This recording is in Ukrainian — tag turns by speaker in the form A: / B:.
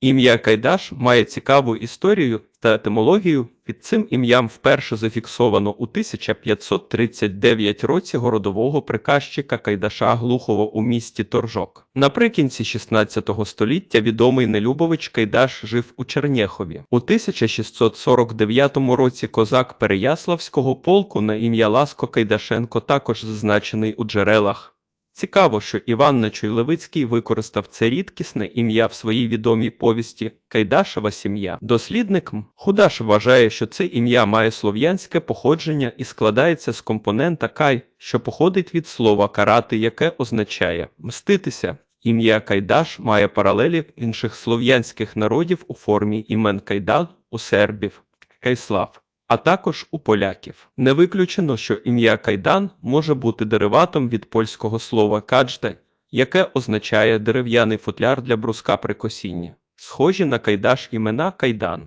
A: Ім'я Кайдаш має цікаву історію та етимологію. Під цим ім'ям вперше зафіксовано у 1539 році городового приказчика Кайдаша Глухова у місті Торжок. Наприкінці 16 століття відомий Нелюбович Кайдаш жив у Чернєхові. У 1649 році козак Переяславського полку на ім'я Ласко Кайдашенко також зазначений у джерелах. Цікаво, що Іван Нечуй-Левицький використав це рідкісне ім'я в своїй відомій повісті Кайдашева сім'я. Дослідник М. Худаш вважає, що це ім'я має слов'янське походження і складається з компонента кай, що походить від слова карати, яке означає мститися. Ім'я Кайдаш має паралелі інших слов'янських народів у формі імен Кайдан у сербів, Кайслав а також у поляків. Не виключено, що ім'я Кайдан може бути дериватом від польського слова каджде, яке означає дерев'яний футляр для бруска при косінні. Схожі на кайдаш імена Кайдан.